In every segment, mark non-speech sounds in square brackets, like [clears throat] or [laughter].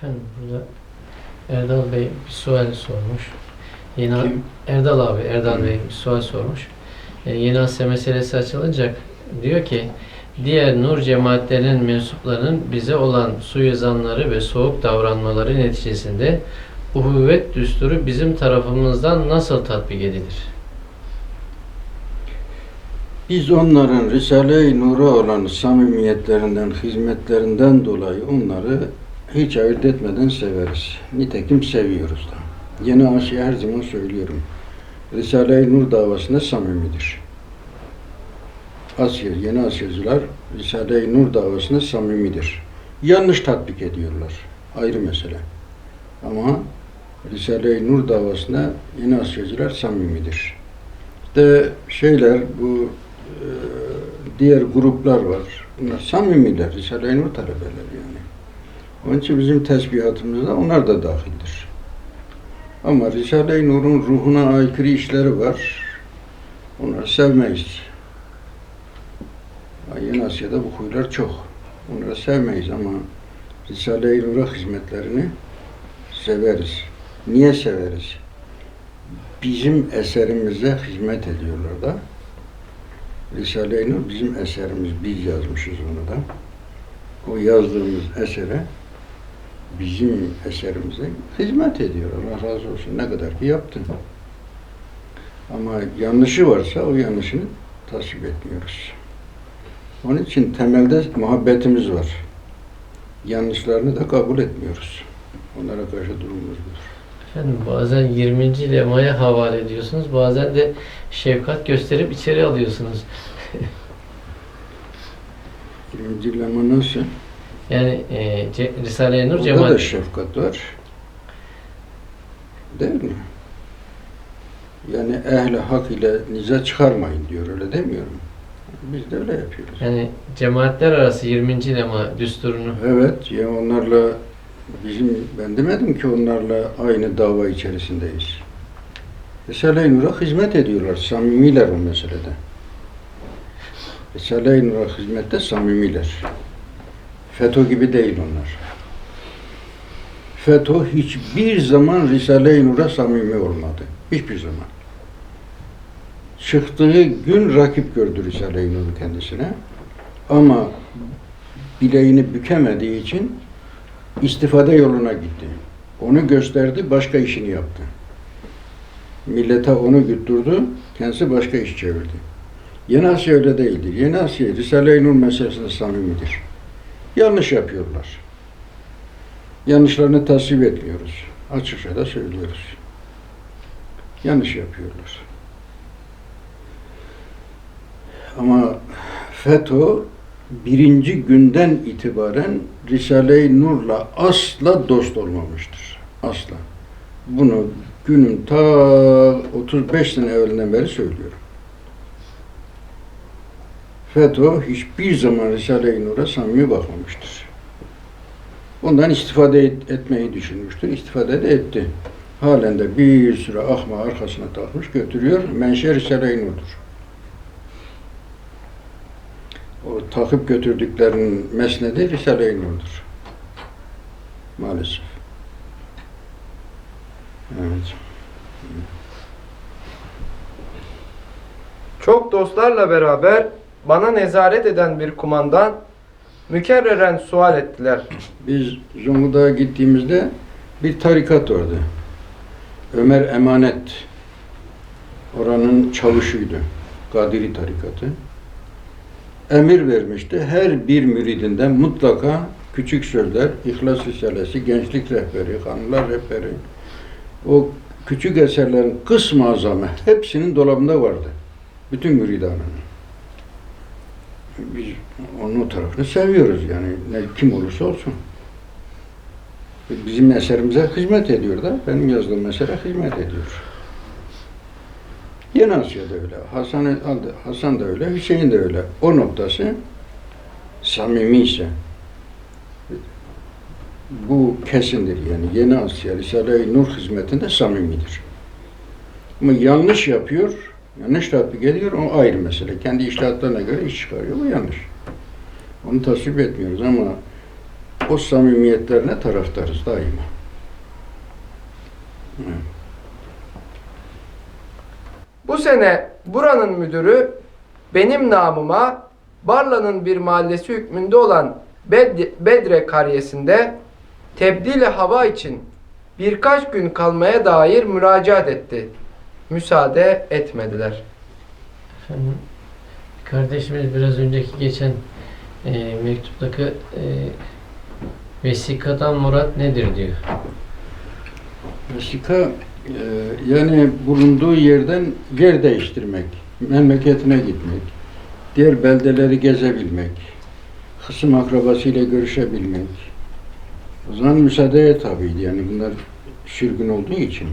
Efendim burada Erdal Bey bir sual sormuş. Yeni Kim? Erdal abi, Erdal Hı. Bey bir sual sormuş. E, yeni asya meselesi açılınca diyor ki diğer nur cemaatlerinin mensuplarının bize olan suizanları ve soğuk davranmaları neticesinde uhuvvet düsturu bizim tarafımızdan nasıl tatbik edilir? Biz onların Risale-i Nur'a olan samimiyetlerinden, hizmetlerinden dolayı onları hiç ayırt etmeden severiz. Nitekim seviyoruz da. Yeni Asya her zaman söylüyorum. Risale-i Nur davasında samimidir. Asya, yeni Asyacılar Risale-i Nur davasında samimidir. Yanlış tatbik ediyorlar. Ayrı mesele. Ama Risale-i Nur davasında yeni Asyacılar samimidir. İşte şeyler bu e, diğer gruplar var. Bunlar samimiler, Risale-i Nur talebeleri yani. Onun için bizim tesbihatımızda onlar da dahildir. Ama Risale-i Nur'un ruhuna aykırı işleri var. Onları sevmeyiz. Yeni Asya'da bu huylar çok. Onları sevmeyiz ama Risale-i Nur'a hizmetlerini severiz. Niye severiz? Bizim eserimize hizmet ediyorlar da. Risale-i Nur bizim eserimiz, biz yazmışız onu da. O yazdığımız esere bizim eserimize hizmet ediyor. Allah razı olsun. Ne kadar ki yaptın. Ama yanlışı varsa o yanlışını tasvip etmiyoruz. Onun için temelde muhabbetimiz var. Yanlışlarını da kabul etmiyoruz. Onlara karşı durumumuz budur. Efendim bazen 20. lemaya havale ediyorsunuz, bazen de şefkat gösterip içeri alıyorsunuz. 20. lema nasıl? Yani e, Risale-i Nur Orada da cemaat şefkat var. Değil mi? Yani ehli hak ile niza çıkarmayın diyor. Öyle demiyorum. Biz de öyle yapıyoruz. yani cemaatler arası 20. lema düsturunu Evet, ya onlarla bizim ben demedim ki onlarla aynı dava içerisindeyiz. Risale-i Nur'a hizmet ediyorlar. Samimiler o meselede. Risale-i Nur'a hizmette samimiler. FETÖ gibi değil onlar. FETÖ hiçbir zaman Risale-i Nur'a samimi olmadı. Hiçbir zaman. Çıktığı gün rakip gördü Risale-i Nur'u kendisine. Ama bileğini bükemediği için istifade yoluna gitti. Onu gösterdi, başka işini yaptı. Millete onu güttürdü, kendisi başka iş çevirdi. Yeni Asya öyle değildir. Yeni Asya, Risale-i Nur meselesinde samimidir. Yanlış yapıyorlar. Yanlışlarını tasvip etmiyoruz. Açıkça da söylüyoruz. Yanlış yapıyorlar. Ama FETÖ birinci günden itibaren Risale-i Nur'la asla dost olmamıştır. Asla. Bunu günün ta 35 sene evvelinden beri söylüyorum. FETÖ hiçbir zaman Risale-i Nur'a samimi bakmamıştır. Ondan istifade et- etmeyi düşünmüştür. İstifade de etti. Halen de bir sürü ahma arkasına takmış götürüyor. Menşe Risale-i Nur'dur. O takıp götürdüklerinin mesnedi Risale-i Nur'dur. Maalesef. Evet. Çok dostlarla beraber bana nezaret eden bir kumandan mükerreren sual ettiler. Biz Zonguldak'a gittiğimizde bir tarikat vardı. Ömer Emanet oranın çavuşuydu. Kadiri tarikatı. Emir vermişti. Her bir müridinden mutlaka küçük sözler, İhlas Risalesi, Gençlik Rehberi, Hanımlar Rehberi, o küçük eserlerin kısmı azamı hepsinin dolabında vardı. Bütün müridanın. Biz onun o tarafını seviyoruz yani ne, kim olursa olsun. Bizim eserimize hizmet ediyor da benim yazdığım esere hizmet ediyor. Yeni Asya'da öyle, Hasan, Hasan da öyle, Hüseyin de öyle. O noktası samimi ise bu kesindir yani Yeni Asya Risale-i Nur hizmetinde samimidir. Ama yanlış yapıyor, yanlış tatbik ediyor, o ayrı mesele. Kendi iştahatlarına göre iş çıkarıyor, bu yanlış. Onu tasvip etmiyoruz ama o samimiyetlerine taraftarız daima. Evet. Bu sene buranın müdürü benim namıma Barla'nın bir mahallesi hükmünde olan Bed- Bedre karyesinde tebdili hava için birkaç gün kalmaya dair müracaat etti. Müsaade etmediler. Efendim, kardeşimiz biraz önceki geçen e, mektuptaki e, vesikadan murat nedir diyor. Vesika e, yani bulunduğu yerden yer değiştirmek, memleketine gitmek, diğer beldeleri gezebilmek, hısım akrabasıyla görüşebilmek. O zaman müsaadeye tabiydi yani bunlar sürgün olduğu için.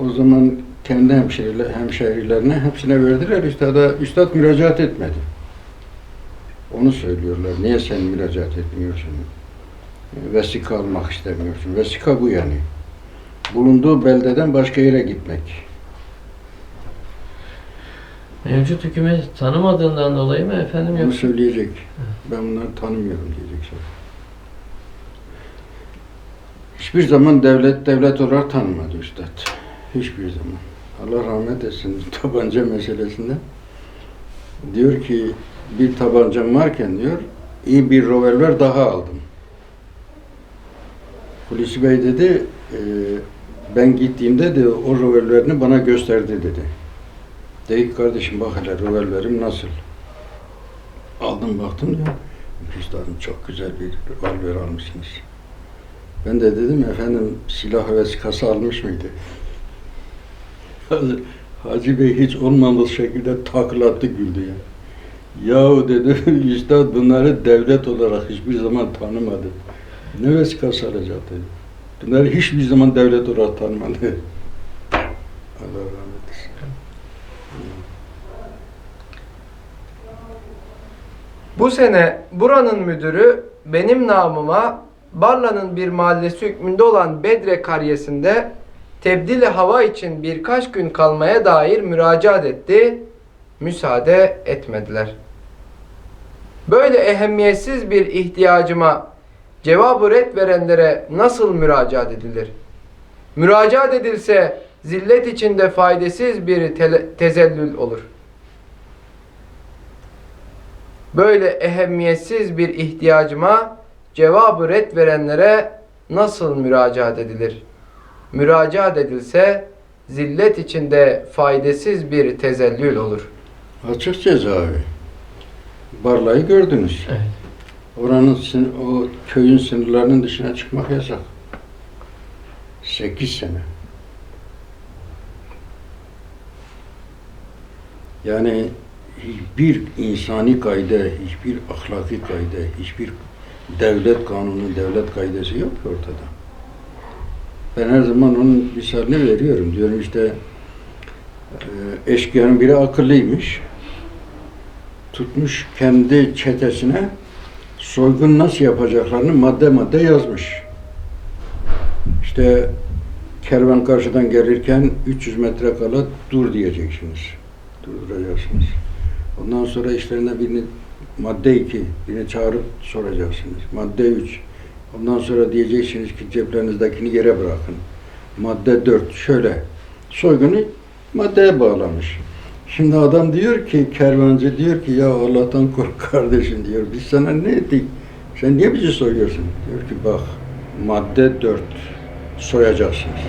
O zaman kendi hemşehriler, hemşehrilerine hepsine verdiler. Üstada, üstad müracaat etmedi. Onu söylüyorlar. Niye sen müracaat etmiyorsun? Vesika almak istemiyorsun. Vesika bu yani bulunduğu beldeden başka yere gitmek. Mevcut hükümet tanımadığından dolayı mı efendim yoksa? söyleyecek. Ben bunları tanımıyorum diyecek. Hiçbir zaman devlet devlet olarak tanımadı üstad. Hiçbir zaman. Allah rahmet etsin [laughs] tabanca meselesinde. Diyor ki bir tabancam varken diyor iyi bir revolver daha aldım. Hulusi Bey dedi "E, ben gittiğimde de o revolverini bana gösterdi dedi. Dedi ki kardeşim bak hele revolverim nasıl? Aldım baktım diyor. Üstadım çok güzel bir revolver almışsınız. Ben de dedim efendim silah vesikası almış mıydı? Hacı, Bey hiç olmamış şekilde taklattı güldü ya. Yahu dedi [laughs] üstad bunları devlet olarak hiçbir zaman tanımadı. Ne vesikası alacak dedi. Bunları hiçbir zaman devlet olarak tanımadı. [laughs] Allah rahmet eylesin. Bu sene buranın müdürü benim namıma Barla'nın bir mahallesi hükmünde olan Bedre karyesinde tebdili hava için birkaç gün kalmaya dair müracaat etti. Müsaade etmediler. Böyle ehemmiyetsiz bir ihtiyacıma cevabı red verenlere nasıl müracaat edilir? Müracaat edilse zillet içinde faydasız bir tele- tezellül olur. Böyle ehemmiyetsiz bir ihtiyacıma cevabı red verenlere nasıl müracaat edilir? Müracaat edilse zillet içinde faydasız bir tezellül olur. Açık cezaevi. Barlayı gördünüz. Evet. Oranın o köyün sınırlarının dışına çıkmak yasak. Sekiz sene. Yani hiçbir insani kayda, hiçbir ahlaki kayda, hiçbir devlet kanunu, devlet kaidesi yok ki ortada. Ben her zaman onun misalini veriyorum. Diyorum işte e, eşkıyanın biri akıllıymış. Tutmuş kendi çetesine soygun nasıl yapacaklarını madde madde yazmış. İşte kervan karşıdan gelirken 300 metre kala dur diyeceksiniz. Durduracaksınız. Ondan sonra işlerine birini madde 2 birini çağırıp soracaksınız. Madde 3 Ondan sonra diyeceksiniz ki ceplerinizdekini yere bırakın. Madde 4 şöyle soygunu maddeye bağlamış. Şimdi adam diyor ki, kervancı diyor ki ya Allah'tan kork kardeşim diyor. Biz sana ne ettik? Sen niye bizi soyuyorsun? Diyor ki bak madde 4 soyacaksınız.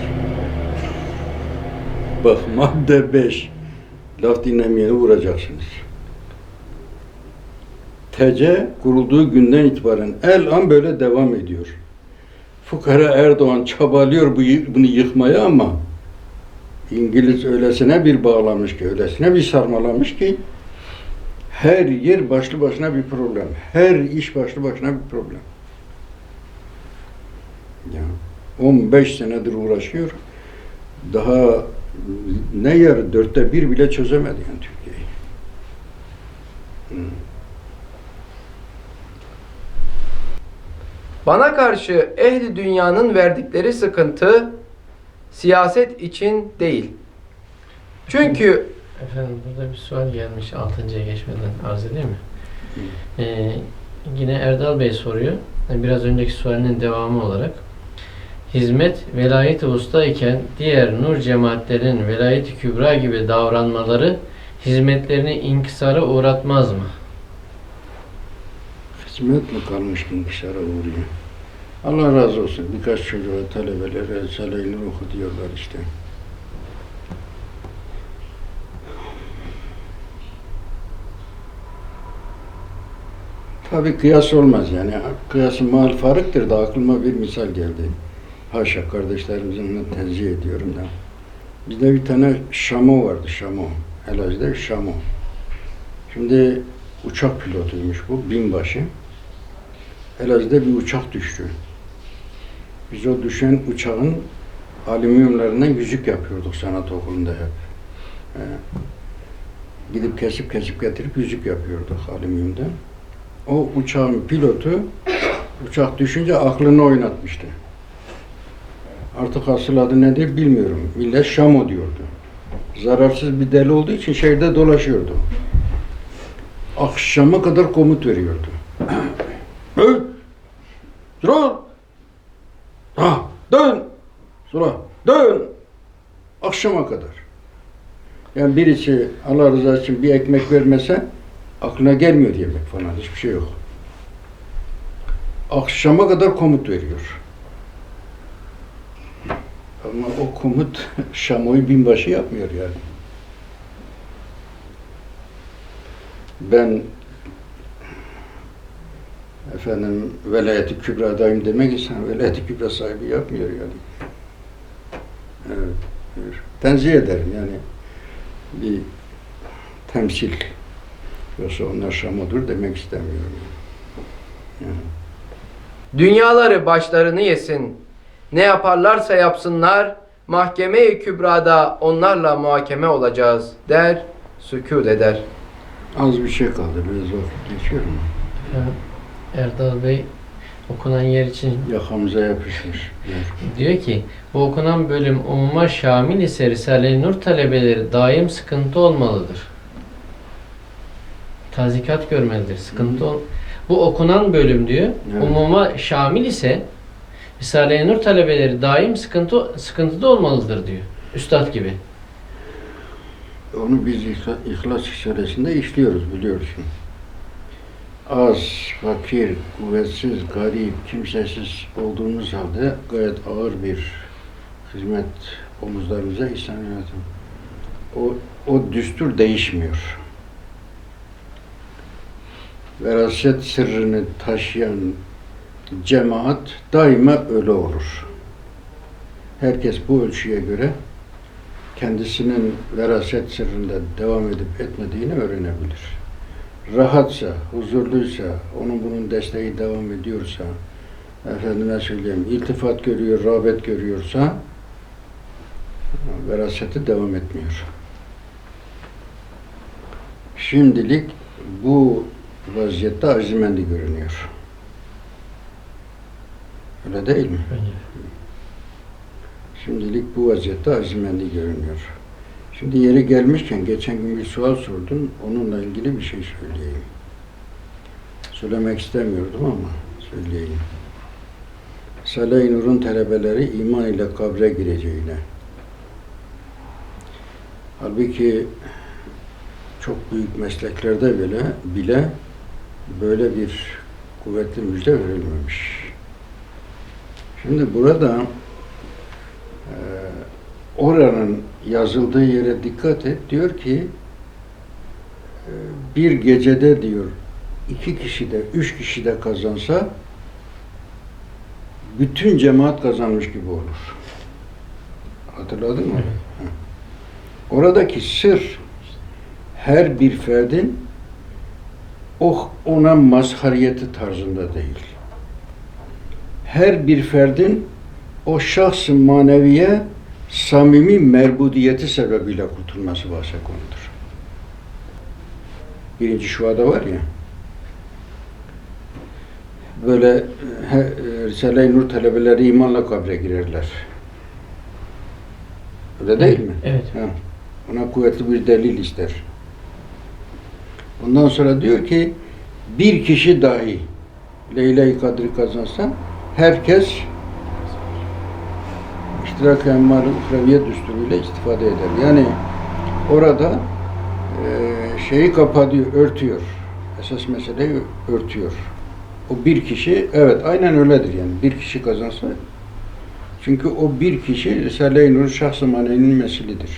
Bak madde 5 laf dinlemeyeni vuracaksınız. TC kurulduğu günden itibaren el an böyle devam ediyor. Fukara Erdoğan çabalıyor bu, bunu yıkmaya ama İngiliz öylesine bir bağlamış ki, öylesine bir sarmalamış ki her yer başlı başına bir problem. Her iş başlı başına bir problem. Ya 15 senedir uğraşıyor. Daha ne yarı dörtte bir bile çözemedi yani Türkiye'yi. Hı. Bana karşı ehli dünyanın verdikleri sıkıntı siyaset için değil. Çünkü Efendim burada bir sual gelmiş altıncıya geçmeden arz edeyim mi? Ee, yine Erdal Bey soruyor. Biraz önceki sualinin devamı olarak hizmet velayet-i usta iken diğer nur cemaatlerin velayet-i kübra gibi davranmaları hizmetlerini inkisara uğratmaz mı? Hizmet mi kalmış inkişara uğruyor? Allah razı olsun. Birkaç çocuğa, talebelere Risale-i Nur işte. Tabi kıyas olmaz yani. Kıyası mal farıktır da aklıma bir misal geldi. Haşa kardeşlerimizin tenzih ediyorum da. Bizde bir tane şamo vardı, şamo. Elazığ'da şamo. Şimdi uçak pilotuymuş bu, binbaşı. Elazığ'da bir uçak düştü. Biz o düşen uçağın alüminyumlarından yüzük yapıyorduk sanat okulunda hep. Ee, gidip kesip kesip getirip yüzük yapıyorduk alüminyumdan. O uçağın pilotu uçak düşünce aklını oynatmıştı. Artık asıl adı nedir bilmiyorum. Millet Şamo diyordu. Zararsız bir deli olduğu için şehirde dolaşıyordu. Akşama kadar komut veriyordu. [clears throat] Akşama kadar. Yani birisi Allah rızası için bir ekmek vermese aklına gelmiyor yemek falan. Hiçbir şey yok. Akşama kadar komut veriyor. Ama o komut [laughs] Şamo'yu binbaşı yapmıyor yani. Ben efendim velayeti kübradayım demek insan velayeti kübra sahibi yapmıyor yani. Evet. Buyur. Tenzih ederim yani. Bir temsil. Yoksa onlar Şamo'dur demek istemiyorum. Yani. Dünyaları başlarını yesin. Ne yaparlarsa yapsınlar, mahkeme-i kübrada onlarla muhakeme olacağız der, sükût eder. Az bir şey kaldı. Biraz vakit geçiyor mu? Erdal Bey okunan yer için Yakamıza yapışmış. Diyor ki bu okunan bölüm umuma şamil ise Risale-i Nur talebeleri daim sıkıntı olmalıdır. Tazikat görmelidir. Sıkıntı ol- Bu okunan bölüm diyor. Evet. Umuma şamil ise Risale-i Nur talebeleri daim sıkıntı sıkıntıda olmalıdır diyor. Üstad gibi. Onu biz İhla- İhlas Risalesi'nde işliyoruz biliyorsun. Az, fakir, kuvvetsiz, garip, kimsesiz olduğumuz halde gayet ağır bir hizmet omuzlarımıza ihsan yönetim. O, o düstur değişmiyor. Veraset sırrını taşıyan cemaat daima öyle olur. Herkes bu ölçüye göre kendisinin veraset sırrında devam edip etmediğini öğrenebilir. Rahatsa, huzurluysa, onun bunun desteği devam ediyorsa, efendime söyleyeyim, iltifat görüyor, rağbet görüyorsa, veraseti devam etmiyor. Şimdilik bu vaziyette azimendi görünüyor. Öyle değil mi? Şimdilik bu vaziyette azimendi görünüyor. Şimdi yeri gelmişken geçen gün bir sual sordun. Onunla ilgili bir şey söyleyeyim. Söylemek istemiyordum ama söyleyeyim. Salih Nur'un talebeleri iman ile kabre gireceğine. Halbuki çok büyük mesleklerde bile bile böyle bir kuvvetli müjde verilmemiş. Şimdi burada ee, oranın yazıldığı yere dikkat et. Diyor ki e, bir gecede diyor iki kişi de üç kişi de kazansa bütün cemaat kazanmış gibi olur. Hatırladın mı? Oradaki sır her bir ferdin o ona mazhariyeti tarzında değil. Her bir ferdin o şahsın maneviye samimi merbudiyeti sebebiyle kurtulması bahse konudur. Birinci şuada var ya, böyle Risale-i Nur talebeleri imanla kabre girerler. Öyle değil mi? Evet. Ha, ona kuvvetli bir delil ister. Ondan sonra diyor ki bir kişi dahi Leyla-i Kadri kazansa herkes iştirak emmal uhraviyet düsturuyla istifade eder. Yani orada e, şeyi kapatıyor, örtüyor. Esas meseleyi örtüyor. O bir kişi, evet aynen öyledir yani. Bir kişi kazansa çünkü o bir kişi Risale-i Nur şahs-ı manenin mesilidir.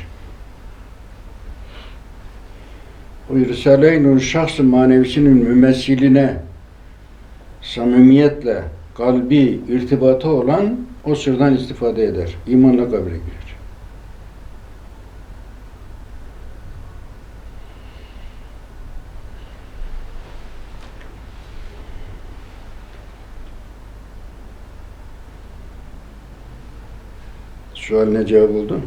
O Risale-i Nur şahs-ı manevisinin mümessiline samimiyetle kalbi irtibatı olan o sırdan istifade eder. İmanla kabre girer. Sual ne cevap oldu?